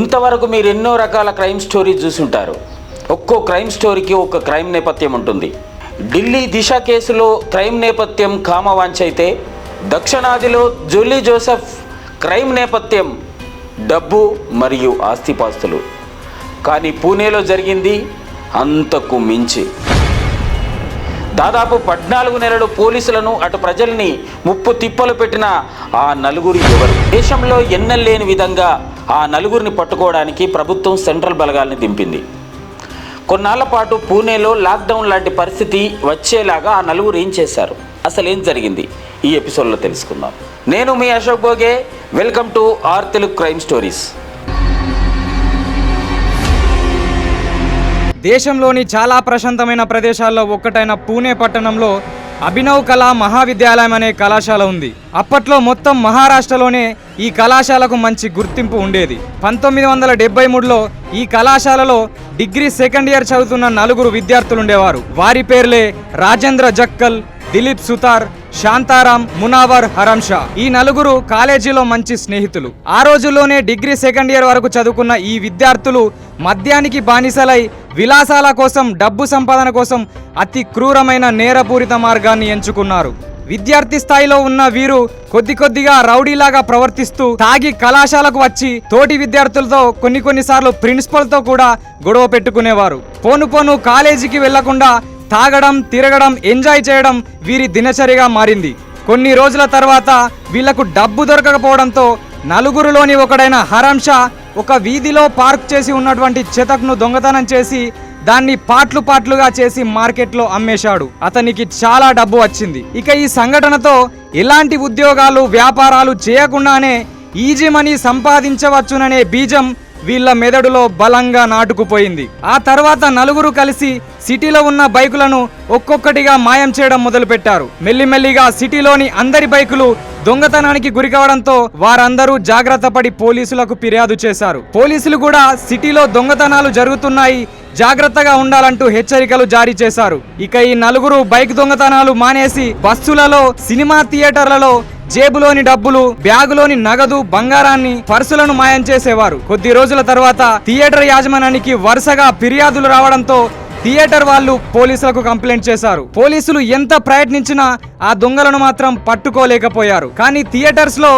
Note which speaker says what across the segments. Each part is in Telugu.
Speaker 1: ఇంతవరకు మీరు ఎన్నో రకాల క్రైమ్ స్టోరీ చూసుంటారు. ఒక్కో క్రైమ్ స్టోరీకి ఒక క్రైమ్ నేపథ్యం ఉంటుంది. ఢిల్లీ దిశ కేసులో క్రైమ్ నేపథ్యం కామవాంచ్ అయితే దక్షిణాదిలో జోలీ జోసెఫ్ క్రైమ్ నేపథ్యం డబ్బు మరియు ఆస్తిపాస్తులు. కానీ పూణేలో జరిగింది అంతకు మించి. దాదాపు పద్నాలుగు నెలలు పోలీసులను అటు ప్రజల్ని ముప్పు తిప్పలు పెట్టిన ఆ నలుగురు ఎవరు? దేశంలో ఎన్నెల్లేని విధంగా ఆ నలుగురిని పట్టుకోవడానికి ప్రభుత్వం సెంట్రల్ బలగాల్ని దింపింది. కొన్నాళ్ళ పాటు పూణేలో లాక్డౌన్ లాంటి పరిస్థితి వచ్చేలాగా ఆ నలుగురు ఏం చేశారు? అసలు ఏం జరిగింది? ఈ ఎపిసోడ్లో తెలుసుకుందాం. నేను మీ Ashok Bhoge. Welcome to R Telugu crime stories.
Speaker 2: దేశంలోని చాలా ప్రశాంతమైన ప్రదేశాల్లో ఒక్కటైన పూణే పట్టణంలో అభినవ్ కళా మహావిద్యాలయం అనే కళాశాల ఉంది. అప్పట్లో మొత్తం మహారాష్ట్రలోనే ఈ కళాశాలకు మంచి గుర్తింపు ఉండేది. పంతొమ్మిది వందల డెబ్బై మూడులో ఈ కళాశాలలో డిగ్రీ సెకండ్ ఇయర్ చదువుతున్న నలుగురు విద్యార్థులుండేవారు. వారి పేర్లే రాజేంద్ర జక్కల్ దిలీప్ సుతార్ శాంతారాం మునావర్ హరంషా ఈ నలుగురు కాలేజీలో మంచి స్నేహితులు. ఆ రోజుల్లోనే డిగ్రీ సెకండ్ ఇయర్ వరకు చదువుకున్న ఈ విద్యార్థులు మద్యానికి బానిసలై విలాసాల కోసం డబ్బు సంపాదన కోసం అతి క్రూరమైన నేరపూరిత మార్గాన్ని ఎంచుకున్నారు. విద్యార్థి స్థాయిలో ఉన్న వీరు కొద్ది కొద్దిగా రౌడీలాగా ప్రవర్తిస్తూ తాగి కళాశాలకు వచ్చి తోటి విద్యార్థులతో కొన్ని కొన్నిసార్లు ప్రిన్సిపల్తో కూడా గొడవ పెట్టుకునేవారు. పోను పోను కాలేజీకి వెళ్ళకుండా తాగడం తిరగడం ఎంజాయ్ చేయడం వీరి దినచర్యగా మారింది. కొన్ని రోజుల తర్వాత వీళ్ళకు డబ్బు దొరకకపోవడంతో నలుగురులోని ఒకడైన హరంష ఒక వీధిలో పార్క్ చేసి ఉన్నటువంటి చెతక్ను దొంగతనం చేసి దాన్ని పాట్లు పాట్లుగా చేసి మార్కెట్లో అమ్మేశాడు. అతనికి చాలా డబ్బు వచ్చింది. ఇక ఈ సంఘటనతో ఎలాంటి ఉద్యోగాలు వ్యాపారాలు చేయకుండానే ఈజీ మనీ సంపాదించవచ్చుననే బీజం వీళ్ళ మెదడులో బలంగా నాటుకుపోయింది. ఆ తర్వాత నలుగురు కలిసి సిటీలో ఉన్న బైకులను ఒక్కొక్కటిగా మాయం చేయడం మొదలుపెట్టారు. మెల్లిమెల్లిగా సిటీలోని అందరి బైకులు దొంగతనానికి గురి కావడంతో వారందరూ జాగ్రత్త పడి పోలీసులకు ఫిర్యాదు చేశారు. పోలీసులు కూడా సిటీలో దొంగతనాలు జరుగుతున్నాయి జాగ్రత్తగా ఉండాలంటూ హెచ్చరికలు జారీ చేశారు. ఇక ఈ నలుగురు బైక్ దొంగతనాలు మానేసి బస్సులలో సినిమా థియేటర్లలో జేబులోని డబ్బులు బ్యాగులోని నగదు బంగారాన్ని పర్సులను మాయం చేసేవారు. కొద్ది రోజుల తర్వాత థియేటర్ యాజమాన్యానికి వరుసగా ఫిర్యాదులు రావడంతో థియేటర్ వాళ్ళు పోలీసులకు కంప్లైంట్ చేశారు. పోలీసులు ఎంత ప్రయత్నించినా ఆ దొంగలను మాత్రం పట్టుకోలేకపోయారు. కానీ థియేటర్స్లో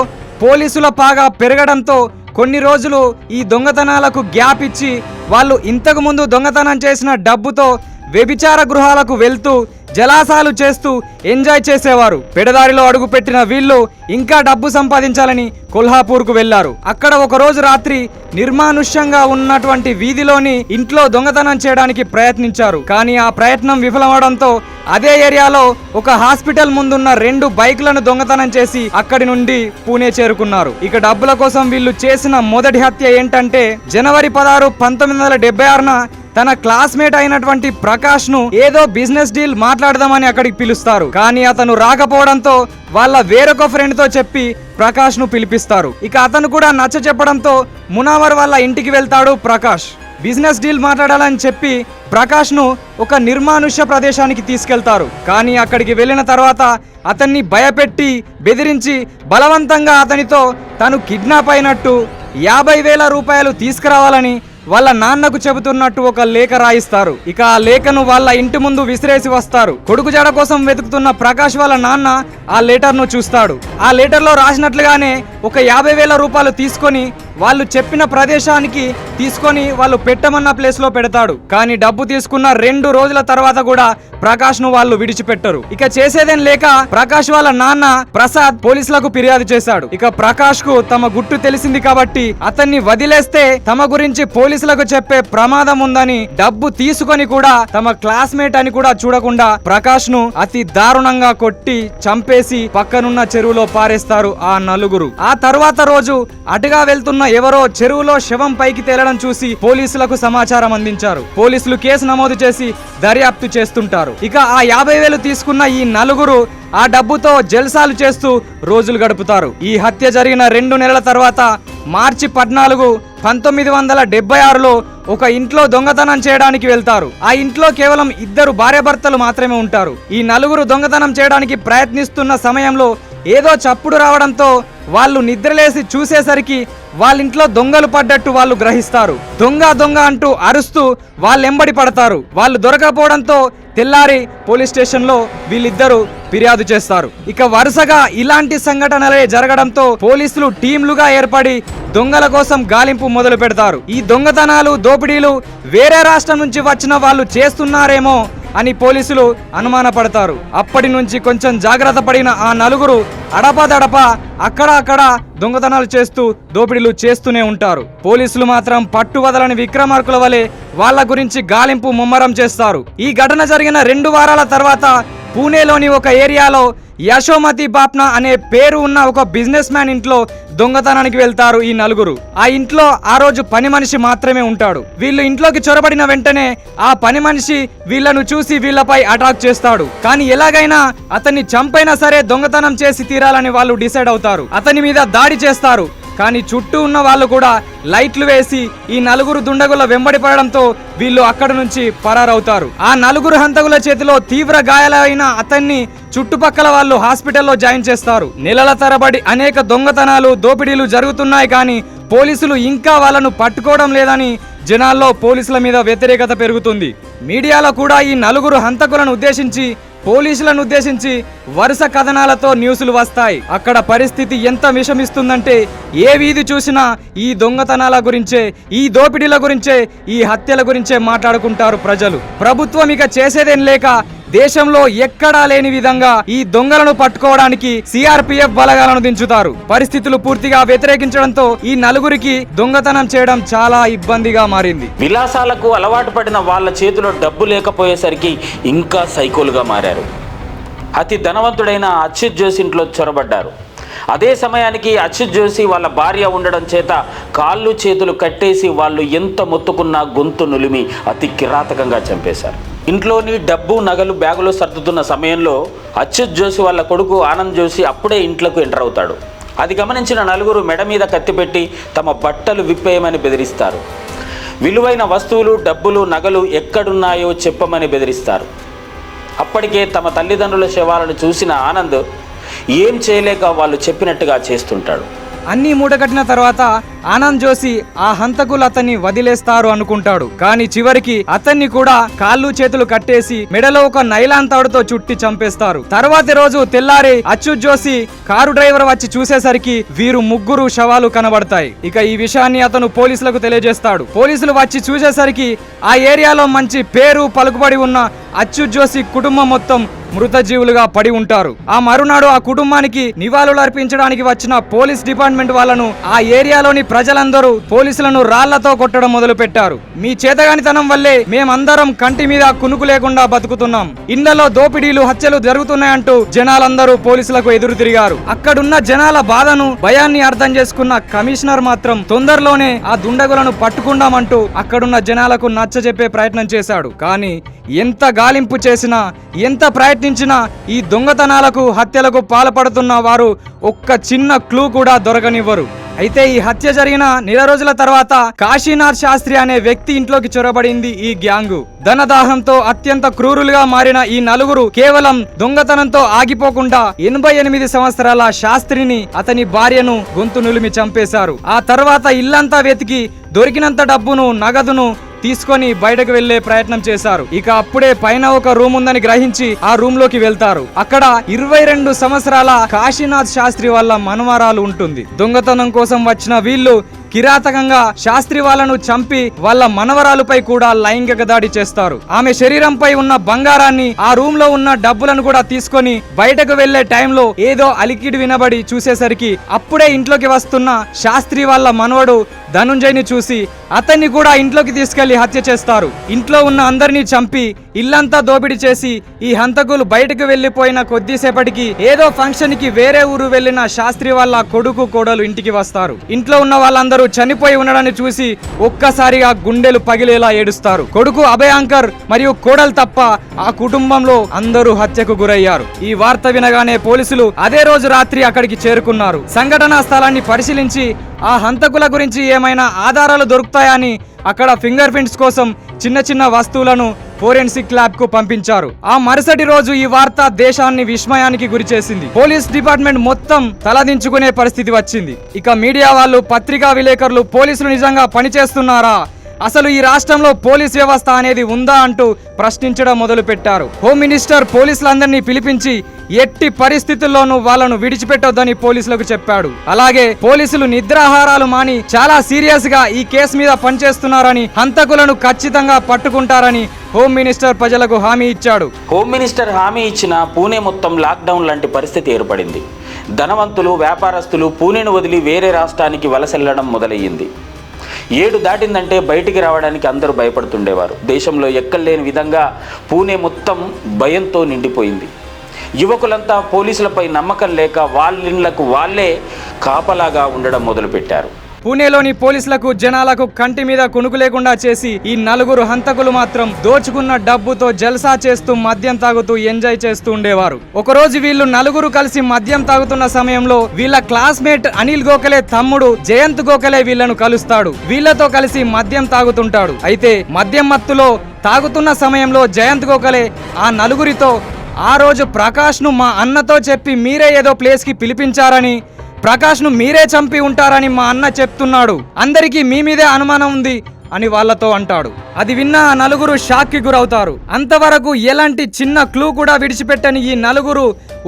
Speaker 2: పోలీసుల పాగా పెరగడంతో కొన్ని రోజులు ఈ దొంగతనాలకు గ్యాప్ ఇచ్చి వాళ్ళు ఇంతకు ముందు దొంగతనం చేసిన డబ్బుతో వ్యభిచార గృహాలకు వెళ్తూ జలాసాలు చేస్తూ ఎంజాయ్ చేసేవారు. పెడదారిలో అడుగుపెట్టిన వీళ్ళు ఇంకా డబ్బు సంపాదించాలని కొల్హాపూర్కు వెళ్ళారు అక్కడ ఒక రోజు రాత్రి నిర్మానుష్యంగా ఉన్నటువంటి వీధిలోని ఇంట్లో దొంగతనం చేయడానికి ప్రయత్నించారు. కానీ ఆ ప్రయత్నం విఫలమవడంతో అదే ఏరియాలో ఒక హాస్పిటల్ ముందున్న రెండు బైక్లను దొంగతనం చేసి అక్కడి నుండి పూణే చేరుకున్నారు. ఇక డబ్బుల కోసం వీళ్ళు చేసిన మొదటి హత్య ఏంటంటే జనవరి పదహారు పంతొమ్మిది వందల డెబ్బై ఆరున తన క్లాస్మేట్ అయినటువంటి ప్రకాష్ను ఏదో బిజినెస్ డీల్ మాట్లాడదామని అక్కడికి పిలుస్తారు. కానీ అతను రాకపోవడంతో వాళ్ళ వేరొక ఫ్రెండ్తో చెప్పి ప్రకాష్ను పిలిపిస్తారు. ఇక అతను కూడా నచ్చ చెప్పడంతో మునావర్ వాళ్ళ ఇంటికి వెళ్తాడు ప్రకాష్. బిజినెస్ డీల్ మాట్లాడాలని చెప్పి ప్రకాష్ను ఒక నిర్మానుష్య ప్రదేశానికి తీసుకెళ్తారు. కానీ అక్కడికి వెళ్ళిన తర్వాత అతన్ని భయపెట్టి బెదిరించి బలవంతంగా అతనితో తను కిడ్నాప్ అయినట్టు యాభై వేల రూపాయలు తీసుకురావాలని వాళ్ళ నాన్నకు చెబుతున్నట్టు ఒక లేఖ రాయిస్తారు. ఇక ఆ లేఖను వాళ్ళ ఇంటి ముందు విసిరేసి వస్తారు. కొడుకు జడ కోసం వెతుకుతున్న ప్రకాష్ వాళ్ళ నాన్న ఆ లెటర్ను చూస్తాడు. ఆ లెటర్లో రాసినట్లుగానే ఒక యాభై వేల రూపాయలు తీసుకొని వాళ్ళు చెప్పిన ప్రదేశానికి తీసుకొని వాళ్ళు పెట్టమన్న ప్లేస్లో పెడతాడు. కానీ డబ్బు తీసుకున్న రెండు రోజుల తర్వాత కూడా ప్రకాష్ను వాళ్ళు విడిచిపెట్టరు. ఇక చేసేదేం లేక ప్రకాష్ వాళ్ళ నాన్న ప్రసాద్ పోలీసులకు ఫిర్యాదు చేశాడు. ఇక ప్రకాష్కు తమ గుట్టు తెలిసింది కాబట్టి అతన్ని వదిలేస్తే తమ గురించి పోలీసులకు చెప్పే ప్రమాదం ఉందని డబ్బు తీసుకొని కూడా తమ క్లాస్మేట్ అని కూడా చూడకుండా ప్రకాష్ను అతి దారుణంగా కొట్టి చంపేసి పక్కనున్న చెరువులో పారేస్తారు ఆ నలుగురు. ఆ తర్వాత రోజు అటుగా వెళ్తున్న ఎవరో చెరువులో శవం పైకి తేలడం చూసి పోలీసులకు సమాచారం అందించారు. పోలీసులు కేసు నమోదు చేసి దర్యాప్తు చేస్తుంటారు. ఇక ఆ యాభై వేలు తీసుకున్న ఈ నలుగురు ఆ డబ్బుతో జల్సాలు చేస్తూ రోజులు గడుపుతారు. ఈ హత్య జరిగిన రెండు నెలల తర్వాత మార్చి పద్నాలుగు పంతొమ్మిది వందల డెబ్బై ఆరులో ఒక ఇంట్లో దొంగతనం చేయడానికి వెళ్తారు. ఆ ఇంట్లో కేవలం ఇద్దరు భార్యాభర్తలు మాత్రమే ఉంటారు. ఈ నలుగురు దొంగతనం చేయడానికి ప్రయత్నిస్తున్న సమయంలో ఏదో చప్పుడు రావడంతో వాళ్ళు నిద్రలేసి చూసేసరికి వాళ్ళ ఇంట్లో దొంగలు పడ్డట్టు వాళ్ళు గ్రహిస్తారు. దొంగ దొంగ అంటూ అరుస్తూ వాళ్ళు ఎంబడి పడతారు. వాళ్ళు దొరకపోవడంతో తెల్లారి పోలీస్ స్టేషన్లో వీళ్ళిద్దరూ ఫిర్యాదు చేస్తారు. ఇక వరుసగా ఇలాంటి సంఘటనలే జరగడంతో పోలీసులు టీంలుగా ఏర్పడి దొంగల కోసం గాలింపు మొదలు పెడతారు ఈ దొంగతనాలు దోపిడీలు వేరే రాష్ట్రం నుంచి వచ్చిన వాళ్ళు చేస్తున్నారేమో అని పోలీసులు అనుమానపడతారు. అప్పటి నుంచి కొంచెం జాగ్రత్త పడిన ఆ నలుగురు అడపదడప అక్కడ అక్కడ దొంగతనాలు చేస్తూ దోపిడీలు చేస్తూనే ఉంటారు. పోలీసులు మాత్రం పట్టు వదలని విక్రమార్కుల వలె వాళ్ళ గురించి గాలింపు ముమ్మరం చేస్తారు. ఈ ఘటన జరిగిన రెండు వారాల తర్వాత పూణేలోని ఒక ఏరియాలో యశోమతి బాప్నా అనే పేరు ఉన్న ఒక బిజినెస్ మ్యాన్ ఇంట్లో దొంగతనానికి వెళ్తారు ఈ నలుగురు. ఆ ఇంట్లో ఆ రోజు పని మనిషి మాత్రమే ఉంటాడు. వీళ్ళు ఇంట్లోకి చొరబడిన వెంటనే ఆ పని మనిషి వీళ్ళను చూసి వీళ్ళపై అటాక్ చేస్తాడు. కానీ ఎలాగైనా అతన్ని చంపైనా సరే దొంగతనం చేసి తీరాలని వాళ్ళు డిసైడ్ అవుతారు. అతని మీద దాడి చేస్తారు. కానీ చుట్టూ ఉన్న వాళ్ళు కూడా లైట్లు వేసి ఈ నలుగురు దుండగుల వెంబడి పడడంతో వీళ్ళు అక్కడి నుంచి పరారవుతారు. ఆ నలుగురు హంతకుల చేతిలో తీవ్ర గాయాలైన అతన్ని చుట్టుపక్కల వాళ్ళు హాస్పిటల్లో జాయిన్ చేస్తారు. నెలల తరబడి అనేక దొంగతనాలు దోపిడీలు జరుగుతున్నాయి కానీ పోలీసులు ఇంకా వాళ్ళను పట్టుకోవడం లేదని జనాల్లో పోలీసుల మీద వ్యతిరేకత పెరుగుతుంది. మీడియాలో కూడా ఈ నలుగురు హంతకులను ఉద్దేశించి పోలీసులను ఉద్దేశించి వరుస కథనాలతో న్యూస్లు వస్తాయి. అక్కడ పరిస్థితి ఎంత విషమిస్తుందంటే ఏ వీధి చూసినా ఈ దొంగతనాల గురించే ఈ దోపిడీల గురించే ఈ హత్యల గురించే మాట్లాడుకుంటారు ప్రజలు. ప్రభుత్వం ఇక చేసేదేం లేక దేశంలో ఎక్కడా లేని విధంగా ఈ దొంగలను పట్టుకోవడానికి సిఆర్పిఎఫ్ బలగాలను దించుతారు. పరిస్థితులు పూర్తిగా వ్యతిరేకించడంతో ఈ నలుగురికి దొంగతనం చేయడం చాలా ఇబ్బందిగా మారింది.
Speaker 1: విలాసాలకు అలవాటు పడిన వాళ్ళ చేతిలో డబ్బు లేకపోయేసరికి ఇంకా సైకోలుగా మారారు. అతి ధనవంతుడైన అచ్యుత్ జోషి ఇంట్లో చొరబడ్డారు. అదే సమయానికి అచ్యుత్ జోషి వాళ్ళ భార్య ఉండడం చేత కాళ్ళు చేతులు కట్టేసి వాళ్ళు ఎంత మొత్తుకున్నా గొంతు నులిమి అతి కిరాతకంగా చంపేశారు. ఇంట్లోని డబ్బు నగలు బ్యాగులో సర్దుతున్న సమయంలో అచ్యుత్ జోషి వాళ్ళ కొడుకు ఆనంద్ జోషి అప్పుడే ఇంట్లోకి ఎంటర్ అవుతాడు. అది గమనించిన నలుగురు మెడ మీద కత్తిపెట్టి తమ బట్టలు విప్పేయమని బెదిరిస్తారు. విలువైన వస్తువులు డబ్బులు నగలు ఎక్కడున్నాయో చెప్పమని బెదిరిస్తారు. అప్పటికే తమ తల్లిదండ్రుల శవాలను చూసిన ఆనంద్ ఏం చేయలేక వాళ్ళు చెప్పినట్టుగా చేస్తుంటాడు.
Speaker 2: అన్ని మూటగట్టిన తర్వాత ఆనంద్ జోషి ఆ హంతకులు అతన్ని వదిలేస్తారు అనుకుంటాడు. కానీ చివరికి అతన్ని కూడా కాళ్ళు చేతులు కట్టేసి మెడలో ఒక నైలాన్ తాడుతో చుట్టి చంపేస్తారు. తర్వాతి రోజు తెల్లారి అచ్యుత్ జోషి కారు డ్రైవర్ వచ్చి చూసేసరికి వీరు ముగ్గురు శవాలు కనబడతాయి. ఇక ఈ విషయాన్ని అతను పోలీసులకు తెలియజేస్తాడు. పోలీసులు వచ్చి చూసేసరికి ఆ ఏరియాలో మంచి పేరు పలుకుబడి ఉన్న అచ్యుత్ జోషి కుటుంబం మొత్తం మృతజీవులుగా పడి ఉంటారు. ఆ మరునాడు ఆ కుటుంబానికి నివాళులు అర్పించడానికి వచ్చిన పోలీస్ డిపార్ట్మెంట్ వాళ్ళను ఆ ఏరియాలోని ప్రజలందరూ పోలీసులను రాళ్ళతో కొట్టడం మొదలుపెట్టారు. మీ చేతగానితనం వల్లే మేమందరం కంటి మీద కునుకు లేకుండా బతుకుతున్నాం. ఇళ్ళలో దోపిడీలు హత్యలు జరుగుతున్నాయంటూ జనాలందరూ పోలీసులకు ఎదురు తిరిగారు. అక్కడున్న జనాల బాధను భయాన్ని అర్థం చేసుకున్న కమిషనర్ మాత్రం తొందరలోనే ఆ దుండగులను పట్టుకుందామంటూ అక్కడున్న జనాలకు నచ్చజెప్పే ప్రయత్నం చేశాడు. కానీ ఎంత గాలింపు చేసినా ఎంత ప్రయత్నించినా ఈ దొంగతనాలకు హత్యలకు పాల్పడుతున్న వారు ఒక్క చిన్న క్లూ కూడా దొరకనివ్వరు. అయితే ఈ హత్య జరిగిన నెల రోజుల తర్వాత కాశీనాథ్ శాస్త్రి అనే వ్యక్తి ఇంట్లోకి చొరబడింది ఈ గ్యాంగు. ధనదాహంతో అత్యంత క్రూరులుగా మారిన ఈ నలుగురు కేవలం దొంగతనంతో ఆగిపోకుండా ఎనభై ఎనిమిది సంవత్సరాల శాస్త్రిని అతని భార్యను గొంతు నులిమి చంపేశారు. ఆ తర్వాత ఇల్లంతా వెతికి దొరికినంత డబ్బును నగదును తీసుకొని బయటకు వెళ్ళే ప్రయత్నం చేశారు. ఇక అప్పుడే పైన ఒక రూమ్ ఉందని గ్రహించి ఆ రూమ్లోకి వెళ్తారు. అక్కడ ఇరవై రెండు సంవత్సరాల కాశీనాథ్ శాస్త్రి వాళ్ళ మనవరాలు ఉంటుంది. దొంగతనం కోసం వచ్చిన వీళ్ళు కిరాతకంగా శాస్త్రి వాళ్ళను చంపి వాళ్ళ మనవరాలుపై కూడా లైంగిక దాడి చేస్తారు. ఆమె శరీరంపై ఉన్న బంగారాన్ని ఆ రూమ్లో ఉన్న డబ్బులను కూడా తీసుకొని బయటకు వెళ్ళే టైంలో ఏదో అలికిడి వినబడి చూసేసరికి అప్పుడే ఇంట్లోకి వస్తున్న శాస్త్రి వాళ్ళ మనవడు ధనుంజయ్ని చూసి అతన్ని కూడా ఇంట్లోకి తీసుకెళ్ళి హత్య చేస్తారు. ఇంట్లో ఉన్న అందరినీ చంపి ఇల్లంతా దోపిడీ చేసి ఈ హంతకులు బయటకు వెళ్ళిపోయిన కొద్దిసేపటికి ఏదో ఫంక్షన్కి వేరే ఊరు వెళ్ళిన శాస్త్రి వాళ్ళ కొడుకు కోడలు ఇంటికి వస్తారు. ఇంట్లో ఉన్న వాళ్ళందరూ చనిపోయి ఉండడాన్ని చూసి ఒక్కసారిగా గుండెలు పగిలేలా ఏడుస్తారు. కొడుకు అభయాంకర్ మరియు కోడలు తప్ప ఆ కుటుంబంలో అందరూ హత్యకు గురయ్యారు. ఈ వార్త వినగానే పోలీసులు అదే రోజు రాత్రి అక్కడికి చేరుకున్నారు. సంఘటనా స్థలాన్ని పరిశీలించి ఆ హంతకుల గురించి ఏమైనా ఆధారాలు దొరుకుతాయని అక్కడ ఫింగర్ ప్రింట్స్ కోసం చిన్న చిన్న వస్తువులను ఫోరెన్సిక్ ల్యాబ్కు పంపించారు. ఆ మరుసటి రోజు ఈ వార్త దేశాన్ని విస్మయానికి గురిచేసింది పోలీస్ డిపార్ట్మెంట్ మొత్తం తలదించుకునే పరిస్థితి వచ్చింది. ఇక మీడియా వాళ్ళు పత్రికా విలేకరులు పోలీసులు నిజంగా పనిచేస్తున్నారా? అసలు ఈ రాష్ట్రంలో పోలీస్ వ్యవస్థ అనేది ఉందా అంటూ ప్రశ్నించడం మొదలుపెట్టారు. హోమ్ మినిస్టర్ పోలీసులందరినీ పిలిపించి ఎట్టి పరిస్థితుల్లోనూ వాళ్ళను విడిచిపెట్టొద్దని పోలీసులకు చెప్పాడు. అలాగే పోలీసులు నిద్రాహారాలు మాని చాలా సీరియస్గా ఈ కేసు మీద పనిచేస్తున్నారని హంతకులను ఖచ్చితంగా పట్టుకుంటారని హోమ్ మినిస్టర్ ప్రజలకు హామీ ఇచ్చాడు.
Speaker 1: హోమ్ మినిస్టర్ హామీ ఇచ్చిన పూణే మొత్తం లాక్డౌన్ లాంటి పరిస్థితి ఏర్పడింది. ధనవంతులు వ్యాపారస్తులు పూణేను వదిలి వేరే రాష్ట్రానికి వలసెళ్ళడం మొదలయ్యింది. ఏడు దాటిందంటే బయటికి రావడానికి అందరూ భయపడుతుండేవారు. దేశంలో ఎక్కలేని విధంగా పూణే మొత్తం భయంతో నిండిపోయింది. యువకులంతా పోలీసులపై నమ్మకం లేక వాళ్ళిళ్ళకు వాళ్ళే కాపలాగా ఉండడం మొదలుపెట్టారు.
Speaker 2: పూణేలోని పోలీసులకు జనాలకు కంటి మీద కొనుకు లేకుండా చేసి ఈ నలుగురు హంతకులు మాత్రం దోచుకున్న డబ్బుతో జల్సా చేస్తూ మద్యం తాగుతూ ఎంజాయ్ చేస్తూ ఉండేవారు. ఒకరోజు వీళ్ళు నలుగురు కలిసి మద్యం తాగుతున్న సమయంలో వీళ్ళ క్లాస్మేట్ అనిల్ గోఖలే తమ్ముడు జయంత్ గోఖలే వీళ్ళను కలుస్తాడు. వీళ్ళతో కలిసి మద్యం తాగుతుంటాడు. అయితే మద్యం మత్తులో తాగుతున్న సమయంలో జయంత్ గోఖలే ఆ నలుగురితో ఆ రోజు ప్రకాష్ను మా అన్నతో చెప్పి మీరే ఏదో ప్లేస్కి పిలిపించారని ప్రకాష్ను మీరే చంపి ఉంటారని మా అన్న చెప్తున్నాడు. అందరికీ మీ మీదే అనుమానం ఉంది అని వాళ్ళతో అంటాడు. అది విన్న ఆ నలుగురు షాక్కి గురవుతారు. అంతవరకు ఎలాంటి చిన్న క్లూ కూడా విడిచిపెట్టని ఈ నలుగురు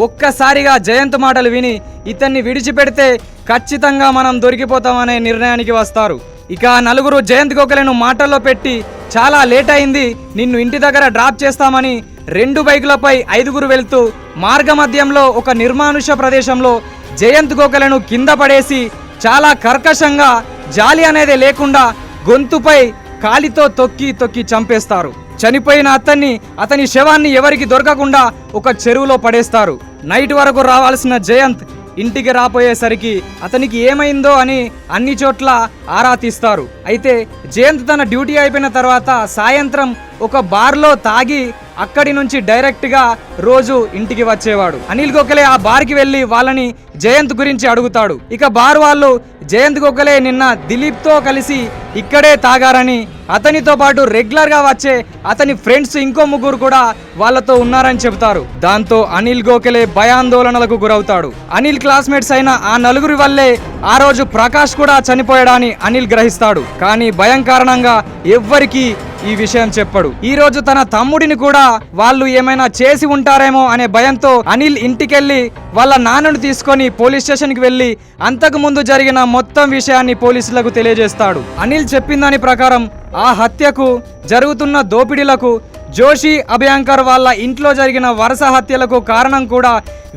Speaker 2: ఒక్కసారిగా జయంత్ మాటలు విని ఇతన్ని విడిచిపెడితే ఖచ్చితంగా మనం దొరికిపోతామనే నిర్ణయానికి వస్తారు. ఇక ఆ నలుగురు జయంత్ గోఖలేను మాటల్లో పెట్టి చాలా లేట్ అయింది నిన్ను ఇంటి దగ్గర డ్రాప్ చేస్తామని రెండు బైకులపై ఐదుగురు వెళ్తూ మార్గమధ్యంలో ఒక నిర్మానుష ప్రదేశంలో జయంత్ గోఖలను కింద పడేసి చాలా కర్కశంగా జాలి అనేది లేకుండా గొంతుపై కాలితో తొక్కి తొక్కి చంపేస్తారు. చనిపోయిన అతన్ని అతని శవాన్ని ఎవరికి దొరకకుండా ఒక చెరువులో పడేస్తారు. నైట్ వరకు రావాల్సిన జయంత్ ఇంటికి రాపోయేసరికి అతనికి ఏమైందో అని అన్ని చోట్ల ఆరా తీస్తారు అయితే జయంత్ తన డ్యూటీ అయిపోయిన తర్వాత సాయంత్రం ఒక బార్లో తాగి అక్కడి నుంచి డైరెక్ట్గా రోజు ఇంటికి వచ్చేవాడు. అనిల్ గోఖలే ఆ బార్కి వెళ్ళి వాళ్ళని జయంత్ గురించి అడుగుతాడు. ఇక బార్ వాళ్ళు జయంత్ గోఖలే నిన్న దిలీప్తో కలిసి ఇక్కడే తాగారని అతనితో పాటు రెగ్యులర్గా వచ్చే అతని ఫ్రెండ్స్ ఇంకో ముగ్గురు కూడా వాళ్ళతో ఉన్నారని చెబుతారు. దాంతో అనిల్ గోఖలే భయాందోళనలకు గురవుతాడు. అనిల్ క్లాస్మేట్స్ అయిన ఆ నలుగురి వల్లే ఆ రోజు ప్రకాష్ కూడా చనిపోయాడని అనిల్ గ్రహిస్తాడు. కానీ భయం కారణంగా ఎవ్వరికీ ఈ విషయం చెప్పడు. ఈ రోజు తన తమ్ముడిని కూడా వాళ్ళు ఏమైనా చేసి ఉంటారేమో అనే భయంతో అనిల్ ఇంటికెళ్ళి వాళ్ళ నాన్నను తీసుకొని పోలీస్ స్టేషన్కి వెళ్ళి అంతకు ముందు జరిగిన మొత్తం విషయాన్ని పోలీసులకు తెలియజేస్తాడు. అనిల్ చెప్పిందాని ప్రకారం ఆ హత్యకు జరుగుతున్న దోపిడీలకు జోషి అభయాంకర్ వాళ్ళ ఇంట్లో జరిగిన వరుస హత్యలకు కారణం కూడా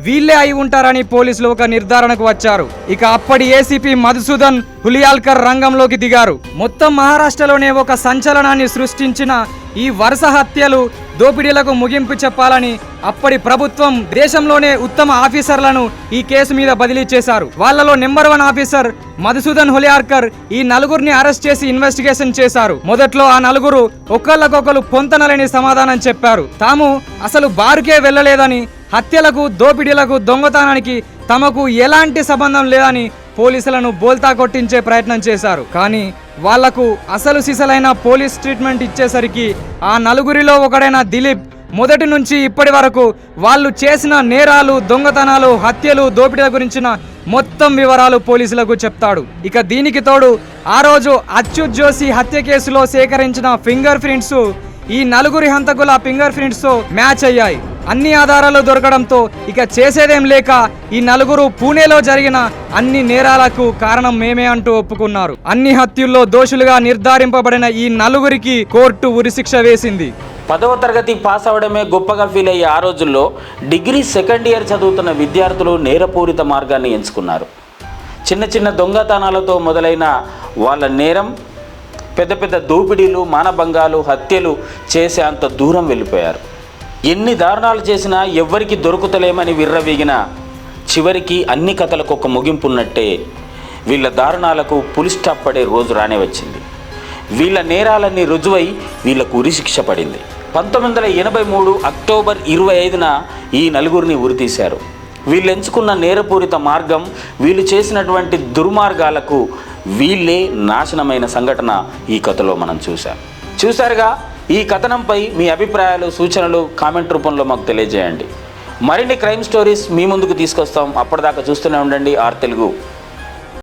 Speaker 2: వీళ్ళే అయి ఉంటారని పోలీసులు ఒక నిర్ధారణకు వచ్చారు. ఇక అప్పటి ఏసీపీ మధుసూదన్ హులియాల్కర్ రంగంలోకి దిగారు. మొత్తం మహారాష్ట్రలోనే ఒక సంచలనాన్ని సృష్టించిన ఈ వరుస హత్యలు దోపిడీలకు ముగింపు చెప్పాలని అప్పటి ప్రభుత్వం దేశంలోనే ఉత్తమ ఆఫీసర్లను ఈ కేసు మీద బదిలీ చేశారు. వాళ్ళలో number one officer Madhusudan Huliyarkar ఈ నలుగురిని అరెస్ట్ చేసి ఇన్వెస్టిగేషన్ చేశారు. మొదట్లో ఆ నలుగురు ఒకళ్ళకొకరు పొంతనలేని సమాధానం చెప్పారు. తాము అసలు బారుకే వెళ్ళలేదని హత్యలకు దోపిడీలకు దొంగతనానికి తమకు ఎలాంటి సంబంధం లేదని పోలీసులను బోల్తా కొట్టించే ప్రయత్నం చేశారు. కానీ వాళ్ళకు అసలు సిసలైన పోలీస్ ట్రీట్మెంట్ ఇచ్చేసరికి ఆ నలుగురిలో ఒకడైన దిలీప్ మొదటి నుంచి ఇప్పటి వరకు వాళ్ళు చేసిన నేరాలు దొంగతనాలు హత్యలు దోపిడీల గురించిన మొత్తం వివరాలు పోలీసులకు చెప్తాడు. ఇక దీనికి తోడు ఆ రోజు అచ్యుత్ జోషి హత్య కేసులో సేకరించిన ఫింగర్ ప్రింట్స్ ఈ నలుగురి హంతకుల ఫింగర్ ప్రింట్స్తో మ్యాచ్ అయ్యాయి. అన్ని ఆధారాలు దొరకడంతో ఇక చేసేదేం లేక ఈ నలుగురు పూణేలో జరిగిన అన్ని నేరాలకు కారణం మేమే అంటూ ఒప్పుకున్నారు. అన్ని హత్యల్లో దోషులుగా నిర్ధారింపబడిన ఈ నలుగురికి కోర్టు ఉరిశిక్ష వేసింది.
Speaker 1: పదవ తరగతి పాస్ అవడమే గొప్పగా ఫీల్ అయ్యే ఆ రోజుల్లో డిగ్రీ సెకండ్ ఇయర్ చదువుతున్న విద్యార్థులు నేరపూరిత మార్గాన్ని ఎంచుకున్నారు. చిన్న చిన్న దొంగతనాలతో మొదలైన వాళ్ళ నేరం పెద్ద పెద్ద దోపిడీలు మానభంగాలు హత్యలు చేసే అంత దూరం వెళ్ళిపోయారు. ఎన్ని దారుణాలు చేసినా ఎవ్వరికి దొరుకుతలేమని విర్రవీగిన చివరికి అన్ని కథలకు ఒక ముగింపు ఉన్నట్టే వీళ్ళ దారుణాలకు పులి పడే రోజు రానే వచ్చింది. వీళ్ళ నేరాలన్నీ రుజువై వీళ్ళకు ఉరిశిక్ష పడింది. పంతొమ్మిది వందల ఎనభై మూడు అక్టోబర్ ఇరవై ఐదున ఈ నలుగురిని ఉరితీశారు. వీళ్ళు ఎంచుకున్న నేరపూరిత మార్గం వీళ్ళు చేసినటువంటి దుర్మార్గాలకు వీళ్ళే నాశనమైన సంఘటన ఈ కథలో మనం చూసాం చూశారుగా? ఈ కథనంపై మీ అభిప్రాయాలు సూచనలు కామెంట్ రూపంలో మాకు తెలియజేయండి. మరిన్ని క్రైమ్ స్టోరీస్ మీ ముందుకు తీసుకొస్తాం. అప్పటిదాకా చూస్తూనే ఉండండి. ఆర్ తెలుగు.